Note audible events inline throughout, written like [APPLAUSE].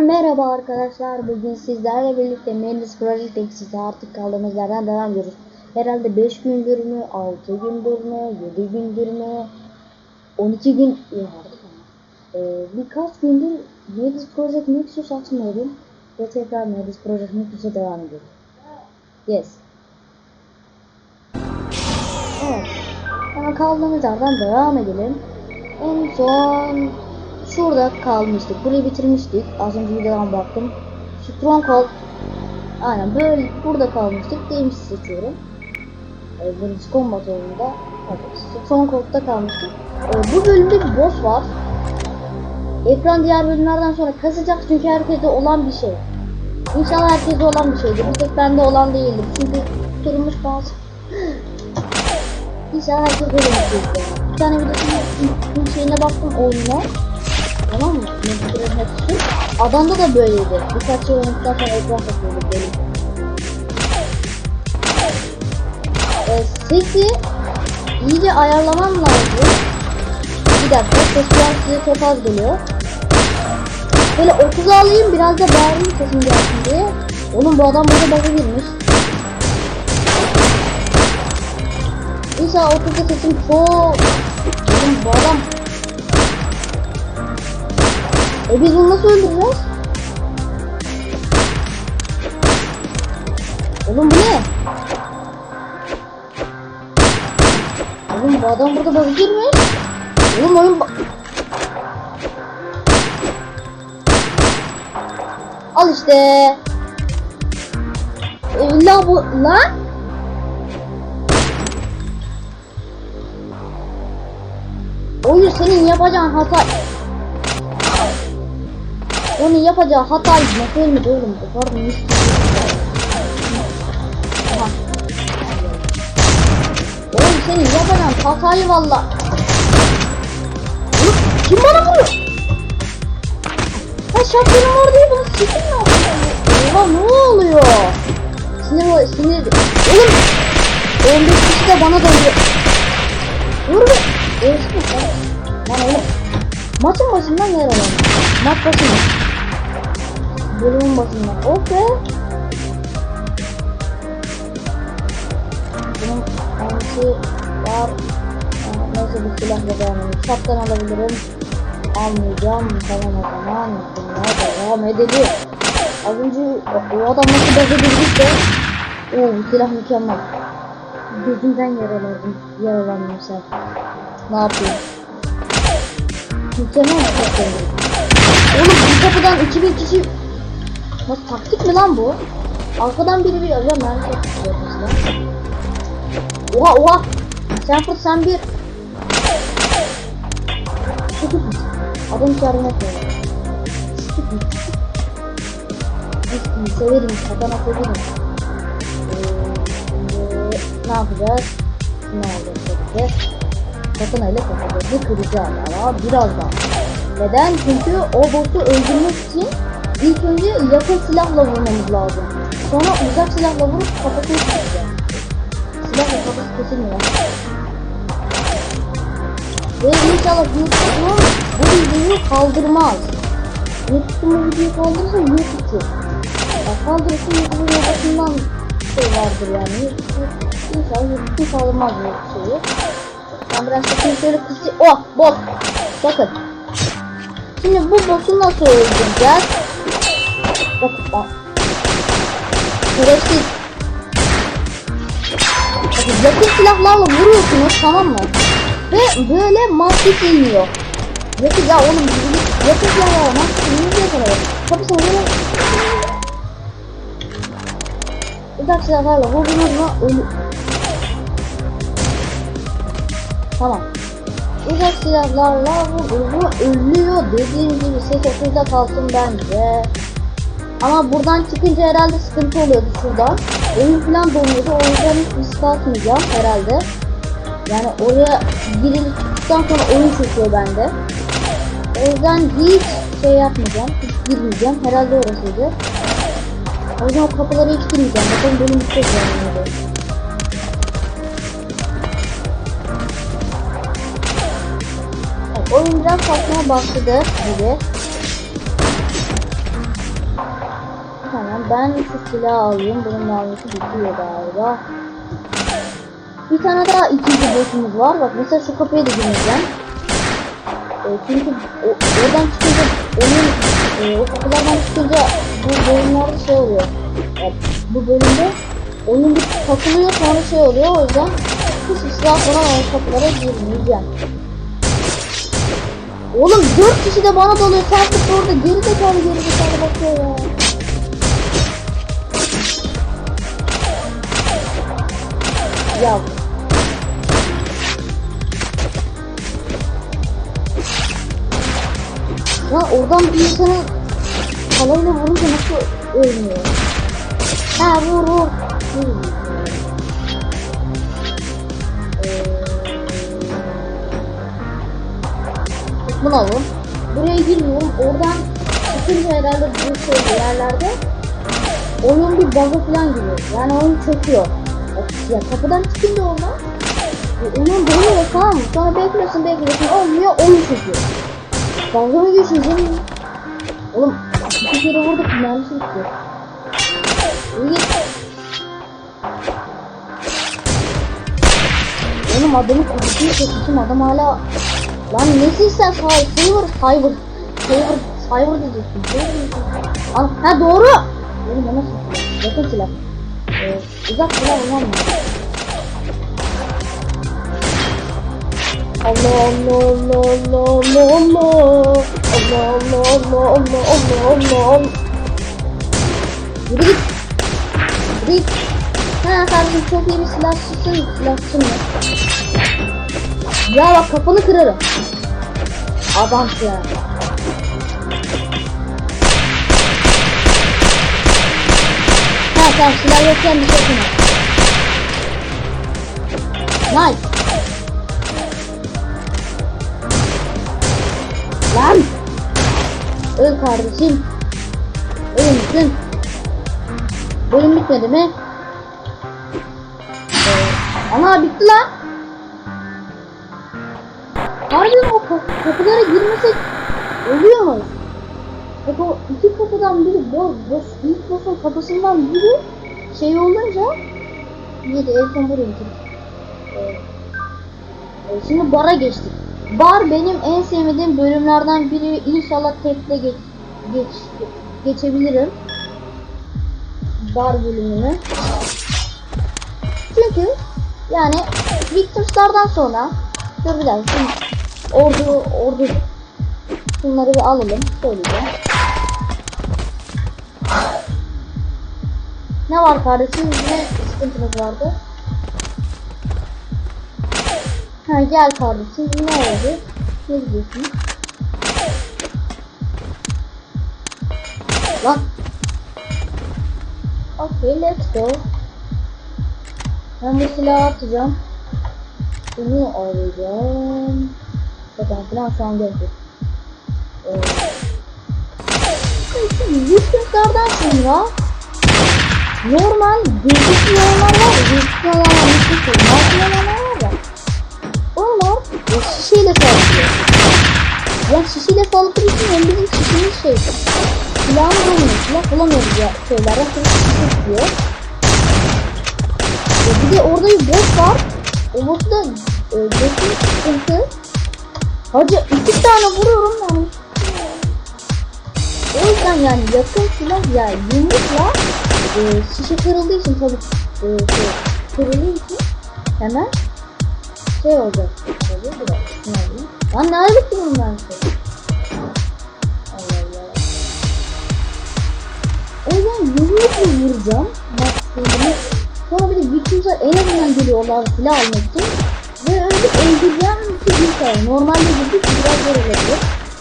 Merhaba arkadaşlar. Bugün sizlerle birlikte Melis Project Exit'e artık kaldığımız yerden devam ediyoruz. Herhalde 5 gündür mü, 6 gündür mü, 7 gündür mü, 12 gün ya artık. Ee, birkaç gündür Melis Project Nexus açmıyordum ve tekrar Melis Project Nexus'a devam ediyoruz. Yes. Evet. Ama kaldığımız yerden devam edelim. En son şurada kalmıştık. Burayı bitirmiştik. Az önce videodan baktım. Stronghold Aynen böyle burada kalmıştık. Demiş seçiyorum. Ee, birinci combat oyununda. Stronghold'da kalmıştık. Ee, bu bölümde bir boss var. Ekran diğer bölümlerden sonra kasacak çünkü herkeste olan bir şey. İnşallah herkeste olan bir şeydir. Bir tek bende olan değildir. Çünkü tutturmuş bazı [GASPS] İnşallah herkes böyle yapıyor. Bir tane videosunun bir şeyine baktım oyuna. Tamam mı? Mecburen hepsi. Adamda da böyleydi. Birkaç yıl oynadıktan sonra ekran satıyordu böyle. Ee, sesi iyice ayarlamam lazım. Bir dakika ses şu an size çok az geliyor. Böyle 30'a alayım biraz da bağırayım sesim gelsin diye. Oğlum bu adam burada bug'a girmiş. İnşallah 30'da sesim çok... Oğlum bu adam... E biz bunu nasıl öldüreceğiz? Oğlum bu ne? Oğlum bu adam burada bug'a girmiş. Oğlum oyun Al işte. E, la bu lan? Oyun senin yapacağın hata. Onun yapacağı hata nasıl ölmedi oğlum? Üstüne. Aha. Oğlum senin yapacağın hatayı valla. Kim bana vuruyor? Ha şapkanım var diye bunu çekin mi? Oha ne oluyor? Sinir sinir. Oğlum 15 kişi de bana dönüyor. Vur be. Sen? Lan oğlum. Maçın başından yer alalım. Maç başından. Bölümün başından. Okey. Bunun aynısı var. Neyse bir silahla devam edelim. Şaptan alabilirim. Almayacağım. Tamam o zaman. Bunlar devam edelim. Az önce o, o adam nasıl bezedildik de. Bu silah mükemmel. Gözümden yaralandım. Yaralandım sen. Ne yapayım? Mükemmel bir şey. Oğlum bir kapıdan 2000 kişi... Nasıl taktik mi lan bu? Arkadan biri bir arıyor. Nerede tutuyor mesela? Oha oha! Sen fırt sen bir... Adam çağırma. Sıkıp mısın? Sıkıp Severim. Satana severim. Ee, ne yapacağız? Ne olacak tabii ki? Bakın öyle kafadaki kırıcı ama biraz daha. Neden? Çünkü o boss'u öldürmek için ilk önce yakın silahla vurmamız lazım. Sonra uzak silahla vurup kafasını keseceğiz. Silahla kafası kesilmiyor. Ve inşallah YouTube'un bu videoyu kaldırmaz. YouTube'un bu videoyu kaldırırsa YouTube. Ya kaldırırsa YouTube'un yobasından şey vardır yani. İnşallah YouTube kaldırmaz şeyi. Ben biraz sakın şöyle kısı... Oh! Bot! Bakın. Şimdi bu boss'u nasıl öldüreceğiz? Bakın. Oh. Şerefsiz. Bakın yakın silahlarla vuruyorsunuz tamam mı? Ve böyle maske iniyor. Yakın ya oğlum yakın silahlarla maske iniyor kadar. Kapısına böyle... Uzak silahlarla vurdunuz mu ölü... Tamam. Uzak silahlarla vurduğumu ölüyor. Dediğim gibi ses okulda kalsın bence. Ama buradan çıkınca herhalde sıkıntı oluyordu şuradan. Oyun falan donuyordu. O yüzden risk atmayacağım herhalde. Yani oraya çıktıktan sonra oyun çöküyor bende. O yüzden hiç şey yapmayacağım. Hiç girmeyeceğim. Herhalde orasıydı. O yüzden o kapılara hiç girmeyeceğim. Bakalım benim bitecek yani. Oyun biraz saçmaya başladı gibi. Ben şu silahı alayım. Bunun mermisi bitiyor galiba. Bir tane daha ikinci boss'umuz var. Bak mesela şu kapıya da gireceğim. E, çünkü o, oradan çıkınca onun e, o kapılardan çıkınca bu bölümlerde şey oluyor. Yani bu bölümde oyun bir takılıyor sonra şey oluyor. O yüzden hiç silah falan o kapılara girmeyeceğim. Oğlum dört kişi de bana dalıyor. Sen de orada geri zekalı geri zekalı bakıyor ya. Ya. Ya oradan bir insanı kalayla vurunca nasıl ölmüyor? Ha vur vur. Vur. Ee, Bunu. Buraya girmiyorum. Oradan çıkınca herhalde bu şey yerlerde oyun bir bug'a falan giriyor. Yani oyun çöküyor. Ya kapıdan çıkınca ondan e, oyun donuyor tamam mı? Sonra bekliyorsun bekliyorsun olmuyor oyun çöküyor. Dalga mı geçiyorsun? Oğlum iki kere vurduk mermisi bitti. İyi. Oğlum adamı kutusuyu çekmişim adam hala Lan nesin sen Cyber Cyber Cyber Cyber diyeceksin. Al, ha doğru Oğlum nasıl silah yakın silah ee, uzak silah olmam Allah Allah Allah Allah Allah Allah Allah Allah Allah Allah Allah Yürü git Yürü git Ha kardeşim çok iyi bir silahçısın silahçısın ya Ya bak kafanı kırarım Adamsın ya Ha tamam silah yokken bir şey yapma Nice Lan! Öl kardeşim. Ölür müsün? Bölüm bitmedi mi? Ee, ana bitti lan. Harbiden o ka- kapılara girmesek oluyor mu? Bak iki kapıdan biri boş, boş, ilk boşun kapısından biri şey olunca neydi en son buraya. Ee, e, şimdi bara geçtik. Bar benim en sevmediğim bölümlerden biri. İnşallah tekle geç, geç, geçebilirim. Bar bölümünü. Çünkü yani Victors'lardan sonra dur bir dakika şimdi ordu ordu bunları bir alalım söyleyeceğim. Ne var kardeşim ne sıkıntınız vardı? Ha gel kardeşim ne oldu? Ne diyorsun? Lan. Okay let's go. Ben bu silahı atacağım. Bunu alacağım. Falan filan şu an göreceğiz. Ee, Yükseklerden sonra normal olanlar var ya, gözlüklü olanlar, e, şişeyle saldırıyor. Ya şişeyle saldırdığı için hem bizim şişemiz şey. Silahını bulamıyoruz. Silah bulamıyoruz ya şeylerden. Sonra şişe çıkıyor. E, bir de orada bir boss var. O boss'u da e, boss'un sıkıntı. Hacı iki tane vuruyorum yani. O yüzden yani yakın silah ya yumrukla e, şişe kırıldığı için tabii e, şey, kırıldığı için hemen şey olacak. Lan ne ben şey? Allah Allah. O yüzden yumrukla vuracağım. Maksimumi. Sonra bir de Vikings'ler en azından geliyorlar silah almak için. Ve önce öldüreceğim ki bir şey. Normalde gidip biraz olabilir.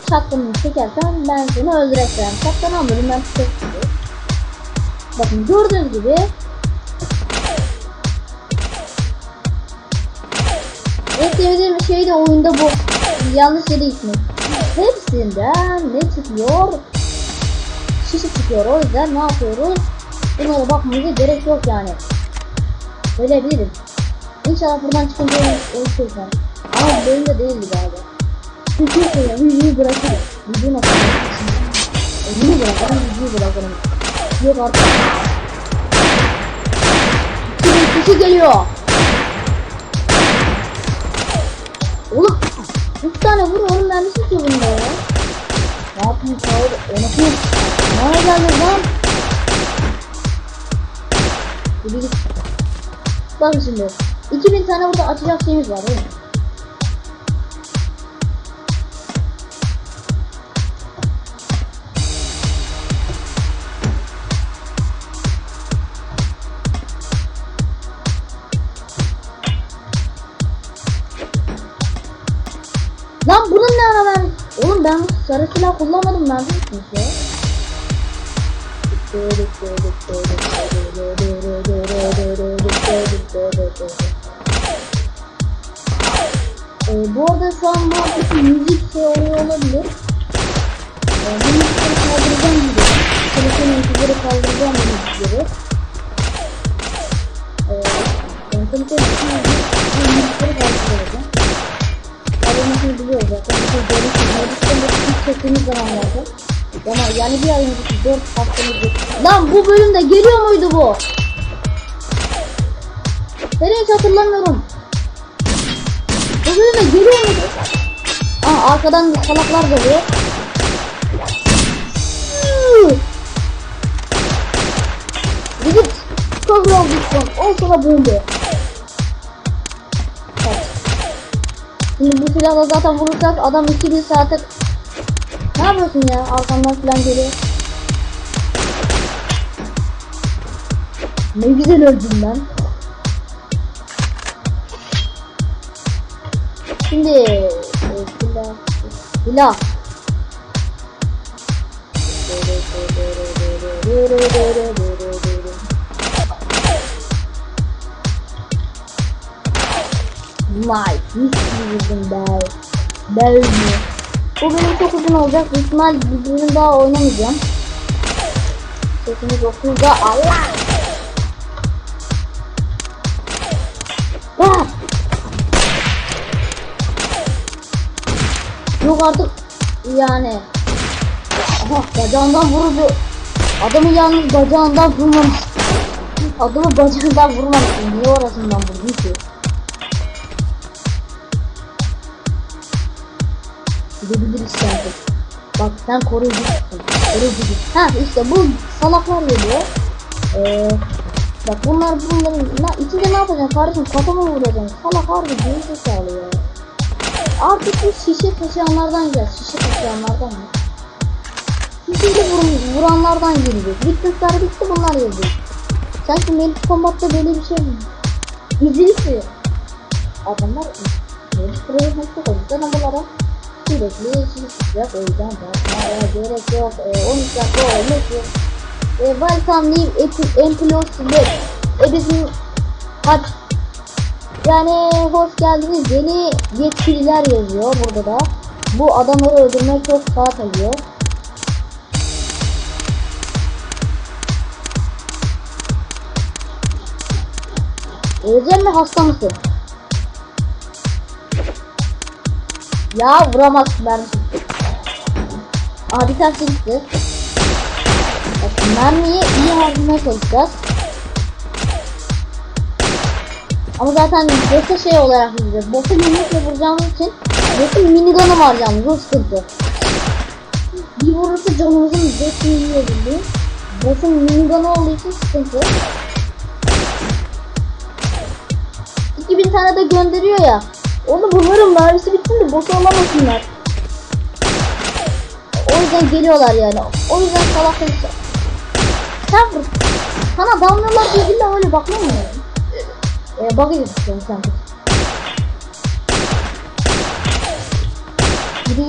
Şapkanını çekersen ben seni öldüreceğim. Şapkanı almadım ben tek Bakın gördüğünüz gibi En sevdiğim şey de oyunda bu. Yanlış yere gitmek. Hepsinden ne çıkıyor? Şişe çıkıyor. O yüzden ne yapıyoruz? Bunlara bakmamıza gerek yok yani. Söyleyebilirim. İnşallah buradan çıkınca oluşuruz yani. Ama bu bölümde değildi galiba. Çünkü videoyu bırakırım. Videoyu nasıl? Videoyu bırakırım, videoyu bırakırım. Yok artık. Kimin kişi geliyor. Oğlum 3 tane vur oğlum mermisi ki bunda ya. Ne yapayım sağır? O nasıl? Nereye geldin lan? Bakın şimdi. 2000 tane burada açacak şeyimiz var değil kullanmadım ben misiniz ya? Ee, bu arada şu an muhabbeti müzik şey oluyor olabilir. Ee, bu kaldıracağım Ama yani bir ay önceki 4 haftamızı. Lan bu bölümde geliyor muydu bu? Ben hiç hatırlamıyorum. Bu bölümde geliyor muydu? Aa arkadan salaklar geliyor. Gidip kahrol lütfen. Al sana bomba. Kaç. Şimdi bu silahla zaten vurursak adam 2000 saate ne yapıyorsun ya? Arkamdan falan geliyor. Ne güzel öldüm ben. Şimdi e, silah silah. Nice. Mis gibi vurdum be. Bel mi? Bu benim çok uzun olacak. Büyük ihtimal bir bölüm daha oynamayacağım. Sesimiz okulda. Allah! Ah! Yok artık yani. Aha bacağından vurdu. Adamı yalnız bacağından vurmamış. Adamı bacağından vurmamış. Niye orasından vurdun ki? Gidebilir isterdim. Bak sen koruyucusun. Koruyucusun. Ha işte bu salaklar geliyor. Ee, bak bunlar bunların ne, içinde ne yapacaksın kardeşim kafama vuracaksın. Salak harbi geri zekalı ya. Artık bu şişe taşıyanlardan gideceğiz. Şişe taşıyanlardan mı? Şişeyle vur, vuranlardan gelecek. Bitmişler bitti bunlar gelecek. Sanki Melih Kombat'ta böyle bir şey mi? İzlisi. Adamlar Melih Kombat'ta çok o yüzden bunlara sürekli sıcak o yüzden bakmaya gerek yok. E, 13 dakika olmuş. E, welcome new employees e, bizim kaç yani hoş geldiniz yeni yetkililer yazıyor burada da. Bu adamları öldürmek çok saat alıyor. Öleceğim mi hasta mısın? Ya vuramazsın ben. Aa bir tanesi gitti. Bak mermiyi iyi harcamaya çalışacağız. Ama zaten boss'a şey olarak vuracağız. Boss'a yumrukla vuracağımız için boss'un minigun'u var yalnız o sıkıntı. Bir vurursa canımızın boss'unu yiyor bildiğin. Boss'un minigun'u olduğu için sıkıntı. 2000 tane de gönderiyor ya. Onu bunların mermisi bitsin de boss olamasınlar. O yüzden geliyorlar yani. O yüzden salaklık. Sen vur. Sana diye billahi öyle bakmam mı? Ee, bug istiyorum sen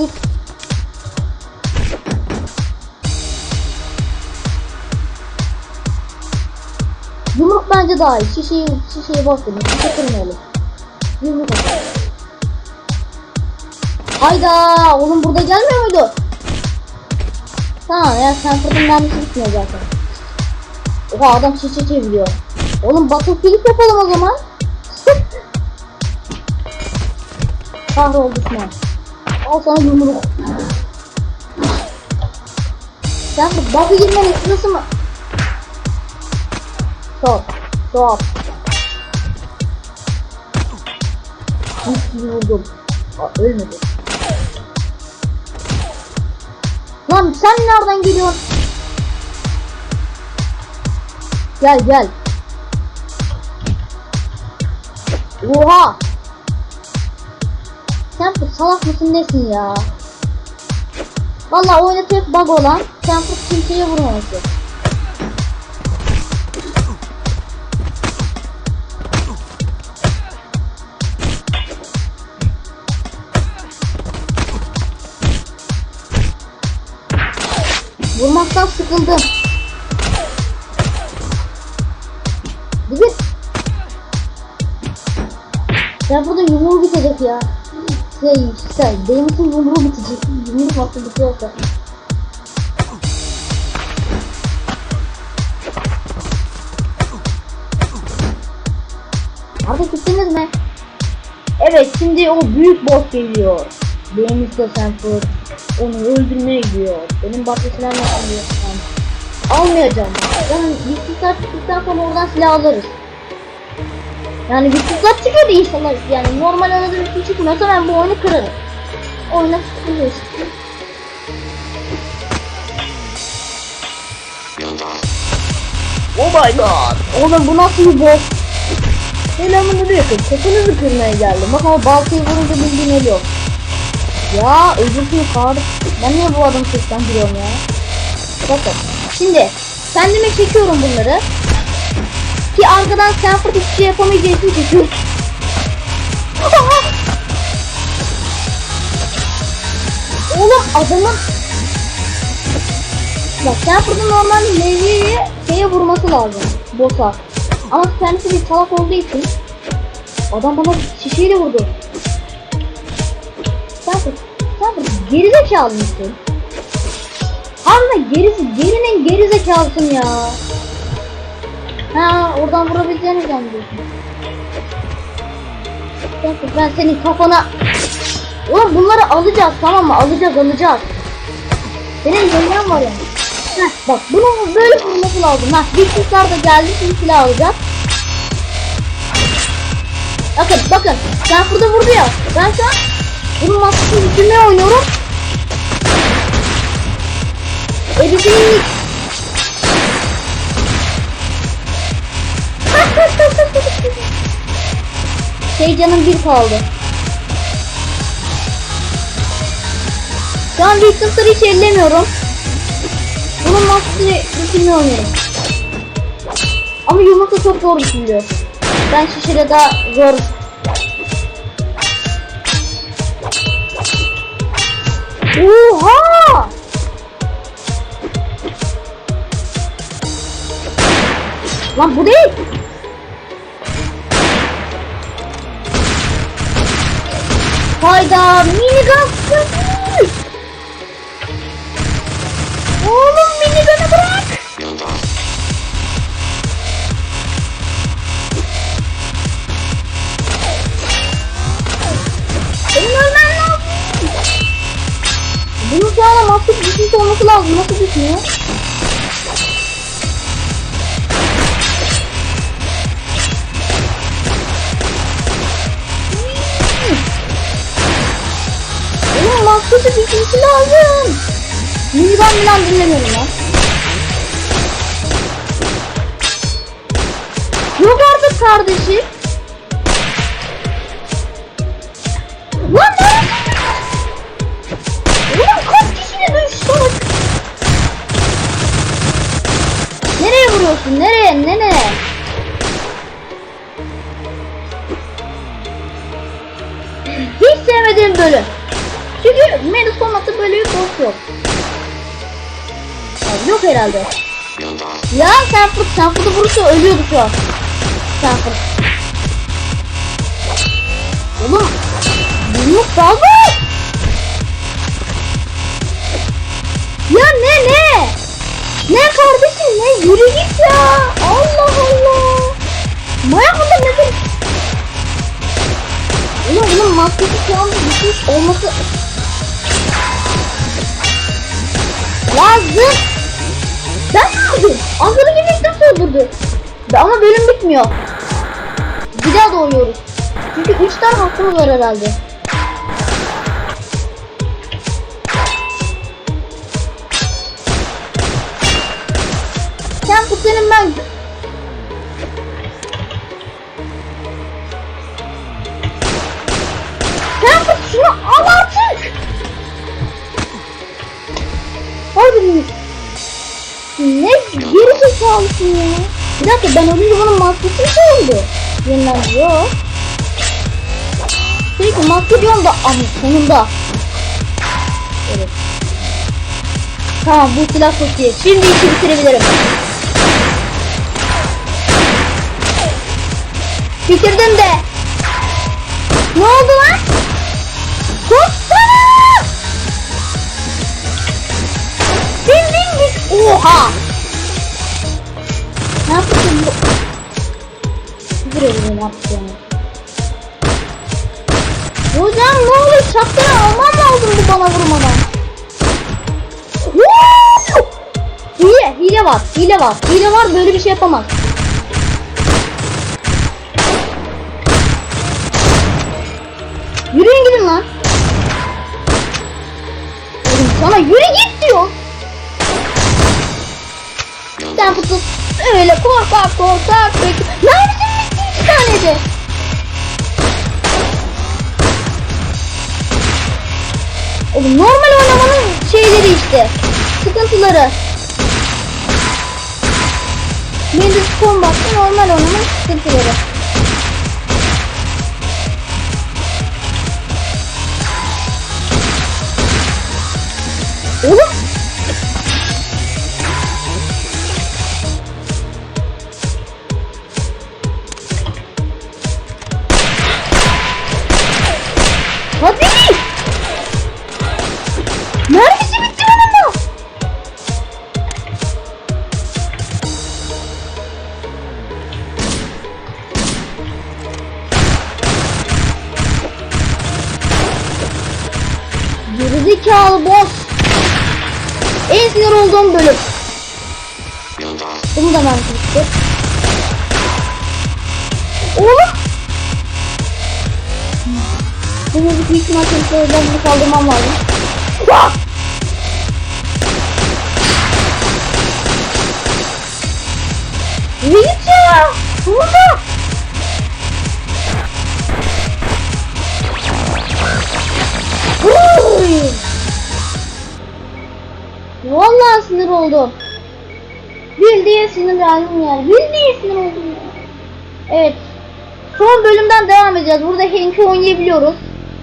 git. Yumruk bence daha iyi. Şişeyi, şişeyi verin. Şişe kırmayalım. Yumruk atalım. Hayda! Oğlum burada gelmiyor muydu? Tamam ya sen fırtın mermisi bitmiyor zaten. Oha adam şişe çeviriyor. Oğlum Battlefield yapalım o zaman. [LAUGHS] Kahrol düşman. Al sana yumruk. Sen bu bug'ı girmenin sırası mı? Stop. Stop. Gibi vurdum. Aa, ölmedi. Lan sen nereden geliyorsun? Gel gel. Oha! Sen bu salak mısın nesin ya? Vallahi oyunda tek bug olan Stanford kimseye vurmaması. Bir git. Ya burada yumruğu bitecek ya. Şey işte benim için yumruğu bitecek. Yumruğu farklı bitiyorsa. Artık bittiniz mi? Evet şimdi o büyük boss geliyor. Benim Sanford onu öldürmeye gidiyor. Benim bahçesinden ne alıyorsam almayacağım. Yani güçsüzler çıktıktan sonra oradan silah alırız. Yani güçsüzler çıkıyordu inşallah. Yani normal arada bir çıkmıyorsa ben bu oyunu kırarım. Oyuna sıkılıyoruz. Oh my god. Oğlum bu nasıl bir boss? Selamun aleyküm. Kafanızı kırmaya geldim. Bak ama baltayı vurunca bildiğin ölüyor. Ya özürsün kardeş. Ben niye bu adamı sesten biliyorum ya? Bakın. Şimdi kendime çekiyorum bunları. Ki arkadan Stanford hiçbir şey yapamayacağı için. [LAUGHS] Oğlum adamın Bak Stanford'un normalde Levi'yi şeye vurması lazım. Boss'a. Ama kendisi bir salak olduğu için adam bana şişeyle vurdu. Stanford, Stanford gerizekalı mısın? Harbiden gerisi, gerinin gerizekalısın ya. Ha oradan vurabileceğini zannediyorsun. Ben senin kafana... Oğlum bunları alacağız tamam mı? Alacağız alacağız. Senin dönmen var ya. Heh, bak bunu böyle vurması lazım. Heh, bir kuşlar da geldi şimdi silah alacağız. Bakın bakın. Ben burada vurdu ya. Ben şu an bunun maskesini bitirmeye oynuyorum. Editing. şey canım bir kaldı. Şu an Victor'ı hiç ellemiyorum. Bunun maskesini bitirmeye oynuyorum. Ama yumurta çok zor bitiriyor. Ben şişede daha zor. Oha! Lan bu değil. Hayda minigun kötü. Oğlum minigun'u bırak. Benim ölmem lazım. Bunun anda maske düşmüş olması lazım. Nasıl düşmüyor? Maskesi düşmesi lazım. Minigun falan dinlemiyorum lan. Yok artık kardeşim. Herhalde. Ya Stanford, Stanford'u vurursa ölüyordu şu an. Stanford. Oğlum. Yumruk dalma. Ya ne ne? Ne kardeşim ne? Yürü git ya. Allah Allah. Manyak mısın nedir? Oğlum bunun maskesi şu anda düşmüş olması lazım. Ben ne yapayım? Ahırı gibi nasıl öldürdü? Ama bölüm bitmiyor. Bir daha doğuyoruz. Çünkü 3 tane hakkımız var herhalde. Sen senin ben zekalısın ya. Bir dakika ben ölünce bunun maskesi mi oldu? Yeniden yok. Sürekli maske diyorum da ama sonunda. Evet. Tamam bu silah çok iyi. Şimdi işi bitirebilirim. Bitirdim de. Ne oldu lan? Tutsana! Bin bin bin. Oha! Küfür ediyorum yaptığını. Hocam ne olur şapkanı almam lazım bu bana vurmadan. Hile, hile var, hile var, hile var böyle bir şey yapamaz. Yürüyün gidin lan. Oğlum sana yürü git diyor. Sen fıtı öyle korkak korkak bekle. Neredesin bitti iki tane de. Oğlum normal oynamanın şeyleri işte. Sıkıntıları. Mendes Combat'ta normal oynamanın sıkıntıları. Oğlum. Ya. Burada. Uy! Vallahi sinir oldum. Bildiğin sinirlendim yani. Bildiğin sinir oldum. Evet. Son bölümden devam edeceğiz. Burada Hank'i oynayabiliyoruz.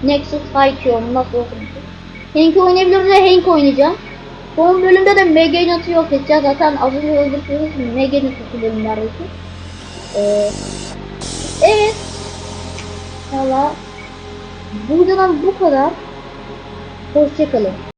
Nexus Haikyuu nasıl okunmuş? Hank'i oynayabiliyoruz ve Hank oynayacağım. Son bölümde de Meganat'ı yok edeceğiz. Zaten az önce öldürdüğümüz Meganat'ı bölümlerdeki. Ee, evet. Valla bu videodan bu kadar. Hoşçakalın.